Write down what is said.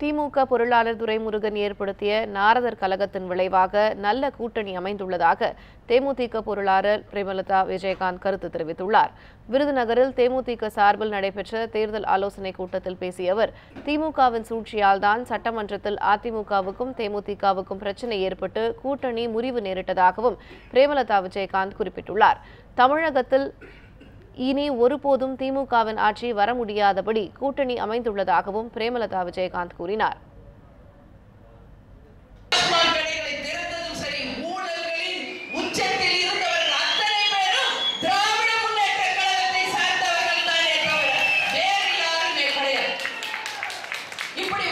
திமுக பொருளாளர் துரைமுருகன் ஏற்படுத்திய நாரதர் கழகத்தின் விளைவாக நல்ல கூட்டணி அமைந்துள்ளதாக தேமுதிக பொருளாளர் பிரேமலதா விஜயகாந்த் கருத்து தெரிவித்துள்ளார். விருதுநகரில் தேமுதிக சார்பில் நடைபெற்ற தேர்தல் ஆலோசனைக் கூட்டத்தில் பேசிய அவர் திமுகவின் சூழ்ச்சியால் தான் சட்டமன்றத்தில் அதிமுகவுக்கும் தேமுதிகவுக்கும் பிரச்சனை ஏற்பட்டு கூட்டணி முறிவு நேரிட்டதாகவும் பிரேமலதா விஜயகாந்த் குறிப்பிட்டுள்ளார். தமிழகத்தில் இனி ஒருபோதும் திமுகவின் ஆட்சி வர முடியாதபடி கூட்டணி அமைந்துள்ளதாகவும் பிரேமலதா விஜயகாந்த் கூறினார். இப்படி